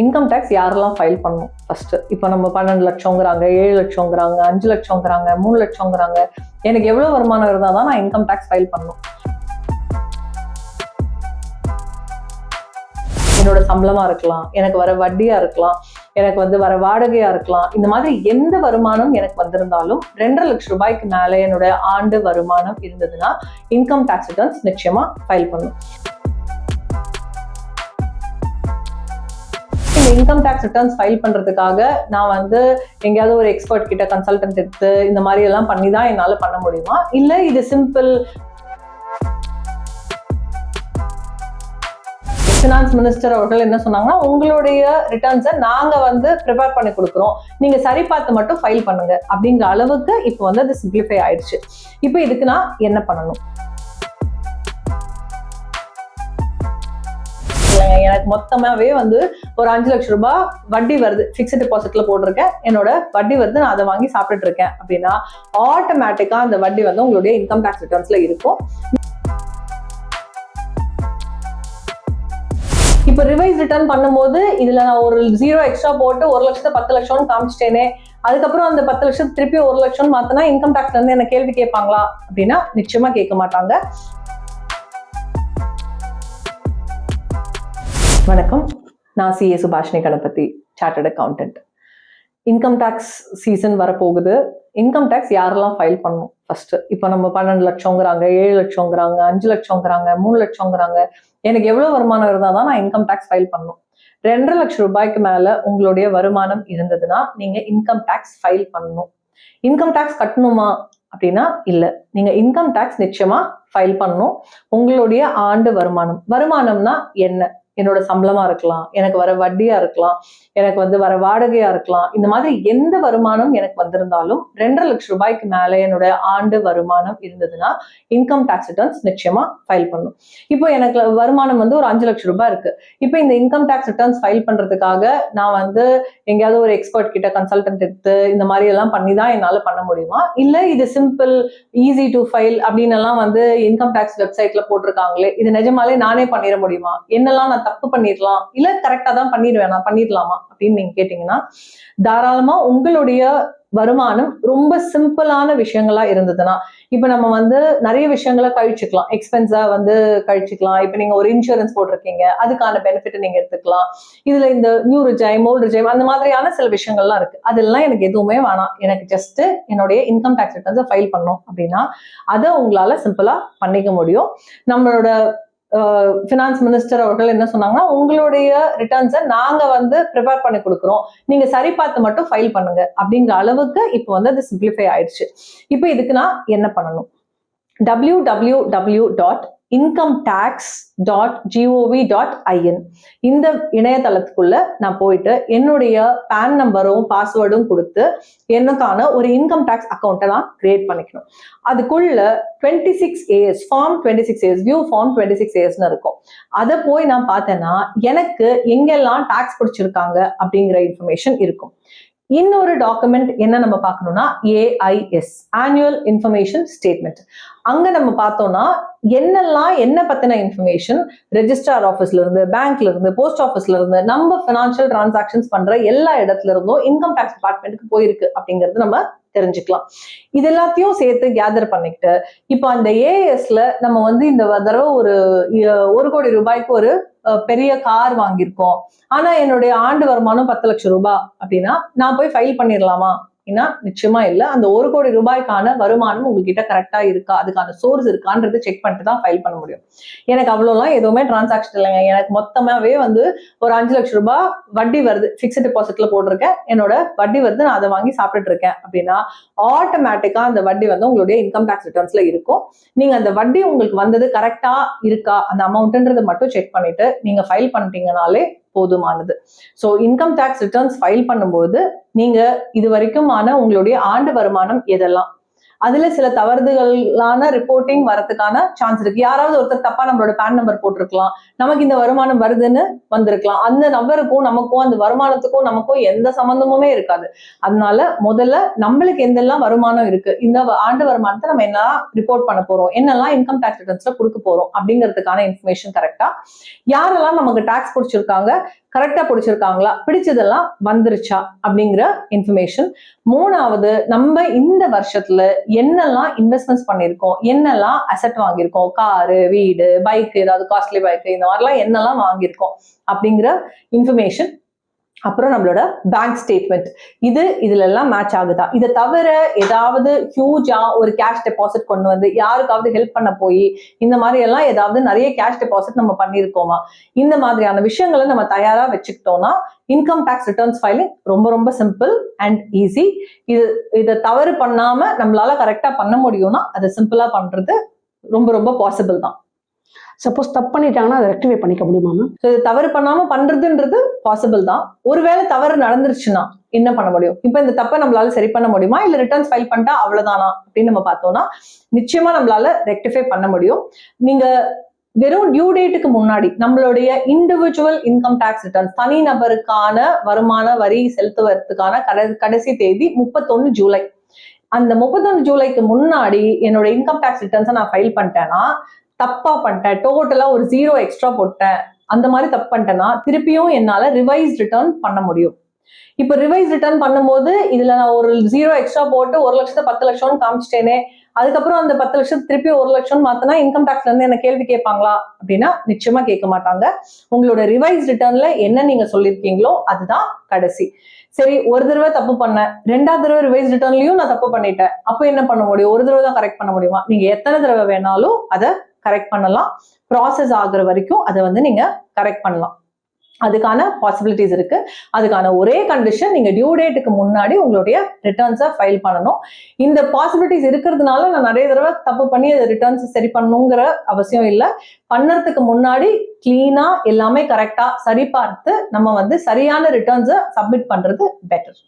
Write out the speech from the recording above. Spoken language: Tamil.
இன்கம் டேக்ஸ் யாரெல்லாம் ஃபைல் பண்ணணும்? ஃபஸ்ட்டு இப்போ நம்ம பன்னெண்டு லட்சங்கிறாங்க ஏழு லட்சங்கிறாங்க அஞ்சு லட்சங்கிறாங்க மூணு லட்சங்கிறாங்க. எனக்கு எவ்வளவு வருமானம் இருந்தால் தான் நான் இன்கம் டேக்ஸ் ஃபைல் பண்ணணும். என்னோட சம்பளமா இருக்கலாம் எனக்கு வர வட்டியாக இருக்கலாம் எனக்கு வந்து வர வாடகையாக இருக்கலாம். இந்த மாதிரி எந்த வருமானம் எனக்கு வந்திருந்தாலும் ரெண்டரை லட்சம் ரூபாய்க்கு மேலே என்னோட ஆண்டு வருமானம் இருந்ததுன்னா இன்கம் டேக்ஸ் ரிட்டர்ன்ஸ் நிச்சயமாக ஃபைல் பண்ணணும். இந்த இன்கம் டேக்ஸ் ரிட்டர்ன்ஸ் ஃபைல் பண்றதுக்காக நான் வந்து எங்கேயாவது ஒரு எக்ஸ்பர்ட் கிட்ட கன்சல்டன்ட் எடுத்து இந்த மாதிரி எல்லாம் பண்ணி தான் என்னால் பண்ண முடியுமா? இல்லை இது சிம்பிள் ஃபினான்ஸ் மினிஸ்டர் அவர்கள் என்ன சொன்னாங்கன்னா உங்களுடைய ரிட்டர்ன்ஸை நாங்க வந்து ப்ரிப்பேர் பண்ணி கொடுக்குறோம். நீங்க சரி பார்த்து மட்டும் ஃபைல் பண்ணுங்க. அப்படிங்கிற அளவுக்கு இப்போ வந்து அது சிம்பிளிஃபை ஆயிடுச்சு. இப்போ இதுக்கு நான் என்ன பண்ணணும்? எனக்கு மொத்தமாவே வந்து ஒரு அஞ்சு லட்சம் ரூபாய் வட்டி வருது ஃபிக்ஸ்ட் டெபாசிட்ல போட்டிருக்கேன். என்னோட வட்டி வருது நான் அதை வாங்கி சாப்பிட்டுட்டு இருக்கேன் அப்படின்னா ஆட்டோமேட்டிக்கா அந்த வட்டி வந்து உங்களுடைய இன்கம் டேக்ஸ் ரிட்டர்ன்ஸ்ல இருக்கும். இப்போ ரிவைஸ் ரிட்டர்ன் பண்ணும்போது இதுல நான் ஒரு ஜீரோ எக்ஸ்ட்ரா போட்டு ஒரு லட்சத்தை பத்து லட்சம்னு காமிச்சிட்டேனே அதுக்கப்புறம் அந்த பத்து லட்சம் திருப்பி ஒரு லட்சம் மாத்தினா இன்கம் டேக்ஸ்ல இருந்து என்ன கேள்வி கேட்பாங்களா அப்படின்னா நிச்சயமா கேட்க மாட்டாங்க. வணக்கம். நான் CA Subhashini Ganapathi chartered accountant income tax season வரப்போகுது. இன்கம் டேக்ஸ் யாரெல்லாம் ஃபைல் பண்ணணும்? ஃபஸ்ட்டு இப்போ நம்ம பன்னெண்டு லட்சங்கிறாங்க ஏழு லட்சங்கிறாங்க அஞ்சு லட்சங்கிறாங்க மூணு லட்சங்கிறாங்க. எனக்கு எவ்வளோ வருமானம் இருந்தால் தான் நான் இன்கம் டேக்ஸ் ஃபைல் பண்ணணும். ரெண்டரை லட்சம் ரூபாய்க்கு மேலே உங்களுடைய வருமானம் இருந்ததுன்னா நீங்கள் இன்கம் டேக்ஸ் ஃபைல் பண்ணணும். இன்கம் டேக்ஸ் கட்டணுமா அப்படின்னா இல்லை. நீங்கள் இன்கம் டேக்ஸ் நிச்சயமாக ஃபைல் பண்ணணும். உங்களுடைய ஆண்டு வருமானம். வருமானம்னா என்ன? என்னோட சம்பளமா இருக்கலாம் எனக்கு வர வட்டியா இருக்கலாம் எனக்கு வந்து வர வாடகையா இருக்கலாம் இந்த மாதிரி எந்த வருமானம் எனக்கு வந்திருந்தாலும் ரெண்டரை லட்சம் ரூபாய்க்கு மேல என்னோட ஆண்டு வருமானம் இருந்ததுன்னா இன்கம் டேக்ஸ் ரிட்டர்ன்ஸ் நிச்சயமா ஃபைல் பண்ணும். இப்போ எனக்கு வருமானம் வந்து ஒரு அஞ்சு லட்சம் ரூபாய் இருக்கு. இப்போ இந்த இன்கம் டேக்ஸ் ரிட்டர்ன்ஸ் ஃபைல் பண்றதுக்காக நான் வந்து எங்கேயாவது ஒரு எக்ஸ்பர்ட் கிட்ட கன்சல்டன்ட் எடுத்து இந்த மாதிரி எல்லாம் பண்ணி தான் என்னால பண்ண முடியுமா? இல்ல இது சிம்பிள் ஈஸி டு ஃபைல் அப்படின்னு எல்லாம் வந்து இன்கம் டேக்ஸ் வெப்சைட்ல போட்டிருக்காங்களே இது நிஜமாலே நானே பண்ணிட முடியுமா? என்னெல்லாம் நான் தப்பு பண்ணிடலாம். இல்ல கரெக்டா தான் பண்ணிடுவேன் நான் பண்ணிடலாமா? அப்படின்னு நீங்க கேட்டீங்கன்னா தாராளமா உங்களுடைய வருமானம் ரொம்ப சிம்பிளான விஷயங்களா இருந்ததுன்னா இப்ப நம்ம வந்து நிறைய விஷயங்களை கழிச்சுக்கலாம். எக்ஸ்பென்ஸா வந்து கழிச்சுக்கலாம். இப்ப நீங்க ஒரு இன்சூரன்ஸ் போட்டிருக்கீங்க அதுக்கான பெனிஃபிட் நீங்க எடுத்துக்கலாம். இதுல இந்த நியூ ரிஜைம் ஓல்டு ரிஜைம் அந்த மாதிரியான சில விஷயங்கள்லாம் இருக்கு. அதெல்லாம் எனக்கு எதுவுமே வேணாம். எனக்கு ஜஸ்ட் என்னுடைய இன்கம் டேக்ஸ் ரிட்டர்ன்ஸை ஃபைல் பண்ணோம் அப்படின்னா அதை உங்களால சிம்பிளா பண்ணிக்க முடியும். நம்மளோட ஃபினான்ஸ் மினிஸ்டர் அவர்கள் என்ன சொன்னாங்கன்னா உங்களுடைய ரிட்டர்ன்ஸை நாங்க வந்து ப்ரிப்பேர் பண்ணி கொடுக்குறோம். நீங்க சரி பார்த்து மட்டும் ஃபைல் பண்ணுங்க. அப்படிங்கிற அளவுக்கு இப்போ வந்து அது சிம்பிளிஃபை ஆயிடுச்சு. இப்போ இதுக்கு நான் என்ன பண்ணணும்? W W W dot income tax dot GOV dot IN இந்த இணையதளத்துக்குள்ள நான் போயிட்டு என்னுடைய பேன் நம்பரும் பாஸ்வேர்டும் கொடுத்து எனக்கான ஒரு இன்கம் டேக்ஸ் அக்கௌண்ட்டை நான் கிரியேட் பண்ணிக்கணும். அதுக்குள்ள twenty six AS form twenty six AS view form twenty six ஏஎஸ்னு இருக்கும். அதை போய் நான் பார்த்தேன்னா எனக்கு எங்கெல்லாம் டேக்ஸ் பிடிச்சிருக்காங்க அப்படிங்கிற இன்ஃபர்மேஷன் இருக்கும். இன்னொரு டாக்குமெண்ட் என்ன நம்ம பார்க்கணும்னா ஏஐஎஸ் ஆனுவல் இன்ஃபர்மேஷன் ஸ்டேட்மெண்ட் அங்க நம்ம பார்த்தோம்னா என்னெல்லாம் என்ன பத்தின இன்ஃபர்மேஷன் ரெஜிஸ்ட்ரார் ஆஃபீஸ்ல இருந்து பேங்க்ல இருந்து போஸ்ட் ஆஃபீஸ்ல இருந்து நம்ம ஃபினான்ஷியல் டிரான்சாக்ஷன்ஸ் பண்ற எல்லா இடத்துல இருந்தும் இன்கம் டேக்ஸ் டிபார்ட்மெண்ட்டுக்கு போயிருக்கு அப்படிங்கிறது நம்ம தெரிஞ்சுக்கலாம். இது எல்லாத்தையும் சேர்த்து கேதர் பண்ணிக்கிட்டு இப்போ அந்த ஏஎஸ்ல நம்ம வந்து இந்த தடவை ஒரு ஒரு கோடி ரூபாய்க்கு ஒரு பெரிய கார் வாங்கியிருக்கோம். ஆனா என்னுடைய ஆண்டு வருமானம் பத்து லட்சம் ரூபாய் அப்படின்னா நான் போய் ஃபைல் பண்ணிடலாமா அப்படின்னா நிச்சயமா இல்லை. அந்த ஒரு கோடி ரூபாய்க்கான வருமானம் உங்ககிட்ட கரெக்டா இருக்கா? அதுக்கான சோர்ஸ் இருக்கான்றது செக் பண்ணிட்டு தான் ஃபைல் பண்ண முடியும். எனக்கு அவ்வளோலாம் எதுவுமே டிரான்சாக்ஷன் இல்லைங்க. எனக்கு மொத்தமாவே வந்து ஒரு அஞ்சு லட்சம் ரூபாய் வட்டி வருது. ஃபிக்ஸ்ட் டெபாசிட்ல போட்டிருக்கேன். என்னோட வட்டி வருது. நான் அதை வாங்கி சாப்பிட்டுட்டு இருக்கேன். அப்படின்னா ஆட்டோமேட்டிக்கா அந்த வட்டி வந்து உங்களுடைய இன்கம் டேக்ஸ் ரிட்டர்ன்ஸ்ல இருக்கும். நீங்க அந்த வட்டி உங்களுக்கு வந்தது கரெக்டா இருக்கா? அந்த அமௌண்ட்ன்றதை மட்டும் செக் பண்ணிட்டு நீங்க ஃபைல் பண்ணிட்டீங்கனாலே போதுமானது. So income tax returns file பண்ணும்போது நீங்க இது வரைக்குமான உங்களுடைய ஆண்டு வருமானம் எதெல்லாம்? அதுல சில தவறுதலான ரிப்போர்ட்டிங் வரதுக்கான சான்ஸ் இருக்கு. யாராவது ஒருத்தர் தப்பா நம்மளோட பேன் நம்பர் போட்டிருக்கலாம். நமக்கு இந்த வருமானம் வருதுன்னு வந்திருக்கலாம். அந்த நபருக்கும் நமக்கும் அந்த வருமானத்துக்கும் நமக்கும் எந்த சம்பந்தமுமே இருக்காது. அதனால முதல்ல நம்மளுக்கு எந்தெல்லாம் வருமானம் இருக்கு இந்த ஆண்டு வருமானத்தை நம்ம என்னெல்லாம் ரிப்போர்ட் பண்ண போறோம்? என்னெல்லாம் இன்கம் டேக்ஸ் ரிட்டர்ன்ஸ்ல கொடுக்க போறோம்? அப்படிங்கிறதுக்கான இன்ஃபர்மேஷன் கரெக்டா யாரெல்லாம் நமக்கு டாக்ஸ் பிடிச்சிருக்காங்க கரெக்டா பிடிச்சிருக்காங்களா? பிடிச்சதெல்லாம் வந்துருச்சா? அப்படிங்கிற இன்ஃபர்மேஷன் மூணாவது நம்ம இந்த வருஷத்துல என்னெல்லாம் இன்வெஸ்ட்மெண்ட்ஸ் பண்ணியிருக்கோம்? என்னெல்லாம் அசெட் வாங்கியிருக்கோம்? காரு வீடு பைக் ஏதாவது காஸ்ட்லி பைக்கு இந்த மாதிரிலாம் என்னெல்லாம் வாங்கியிருக்கோம்? அப்படிங்கிற இன்ஃபர்மேஷன் அப்புறம் நம்மளோட பேங்க் ஸ்டேட்மெண்ட் இது இதுல எல்லாம் மேட்ச் ஆகுதா? இதை தவிர ஏதாவது ஹியூஜா ஒரு கேஷ் டெபாசிட் கொண்டு வந்து யாருக்காவது ஹெல்ப் பண்ண போய் இந்த மாதிரி எல்லாம் ஏதாவது நிறைய கேஷ் டெபாசிட் நம்ம பண்ணியிருக்கோமா? இந்த மாதிரியான விஷயங்களை நம்ம தயாரா வச்சுக்கிட்டோம்னா இன்கம் டேக்ஸ் ரிட்டர்ன்ஸ் ஃபைலிங் ரொம்ப ரொம்ப சிம்பிள் அண்ட் ஈஸி இது இதை தவறு பண்ணாம நம்மளால கரெக்டா பண்ண முடியும்னா அதை சிம்பிளா பண்றது ரொம்ப ரொம்ப பாசிபிள் தான். சப்போஸ் தப்பு பண்ணிட்டாங்கன்னா அதை ரெக்டிஃபை பண்ணிக்க முடியுமா மேம் இது தவறு பண்ணாம பண்றதுன்றது பாசிபிள் தான். ஒருவேளை தவறு நடந்துருச்சுன்னா என்ன பண்ண முடியும்? இப்போ இந்த தப்பை நம்மளால சரி பண்ண முடியுமா? இல்ல ரிட்டர்ன்ஸ் ஃபைல் பண்ணிட்டா அவ்வளவுதானா? அப்படின்னு நம்ம பார்த்தோம்னா நிச்சயமா நம்மளால ரெக்டிஃபை பண்ண முடியும். நீங்க வெறும் டியூ டேட்டுக்கு முன்னாடி நம்மளுடைய இண்டிவிஜுவல் இன்கம் டேக்ஸ் ரிட்டர்ன்ஸ் தனி நபருக்கான வருமான வரி செலுத்துவதற்கான கடை கடைசி தேதி முப்பத்தொன்னு ஜூலை. அந்த முப்பத்தொன்னு ஜூலைக்கு முன்னாடி என்னோட இன்கம் டேக்ஸ் ரிட்டர்ன்ஸை நான் ஃபைல் பண்ணிட்டேன்னா தப்பா பண்ணிட்டேன். டோட்டலா ஒரு ஜீரோ எக்ஸ்ட்ரா போட்டேன். அந்த மாதிரி தப்பு பண்ணிட்டேன்னா திருப்பியும் என்னால ரிவைஸ் ரிட்டர்ன் பண்ண முடியும். இப்போ ரிவைஸ் ரிட்டர்ன் பண்ணும்போது இதுல நான் ஒரு ஜீரோ எக்ஸ்ட்ரா போட்டு ஒரு லட்சத்தை பத்து லட்சம்னு காமிச்சிட்டேனே. அதுக்கப்புறம் அந்த பத்து லட்சம் திருப்பி ஒரு லட்சம் மாத்தினா இன்கம் டேக்ஸ்ல இருந்து என்ன கேள்வி கேட்பாங்களா? அப்படின்னா நிச்சயமா கேட்க மாட்டாங்க. உங்களோட ரிவைஸ் ரிட்டர்ன்ல என்ன நீங்க சொல்லியிருக்கீங்களோ அதுதான் கடைசி. சரி ஒரு தடவை தப்பு பண்ணேன். ரெண்டாவது தடவை ரிவைஸ் ரிட்டர்ன்லயும் நான் தப்பு பண்ணிட்டேன். அப்போ என்ன பண்ண முடியும்? ஒரு தடவை தான் கரெக்ட் பண்ண முடியுமா? நீங்க எத்தனை தடவை வேணாலும் அதை கரெக்ட் பண்ணலாம். ப்ராசஸ் ஆகுற வரைக்கும் அதை வந்து நீங்கள் கரெக்ட் பண்ணலாம். அதுக்கான பாசிபிலிட்டிஸ் இருக்கு. அதுக்கான ஒரே கண்டிஷன் நீங்க டியூ டேட்டுக்கு முன்னாடி உங்களுடைய ரிட்டர்ன்ஸை ஃபைல் பண்ணணும். இந்த பாசிபிலிட்டிஸ் இருக்கிறதுனால நான் நிறைய தடவை தப்பு பண்ணி அதை ரிட்டர்ன்ஸ் சரி பண்ணணுங்கிற அவசியம் இல்லை. பண்ணறதுக்கு முன்னாடி கிளீனா எல்லாமே கரெக்டா சரி பார்த்து நம்ம வந்து சரியான ரிட்டர்ன்ஸை சப்மிட் பண்றது பெட்டர்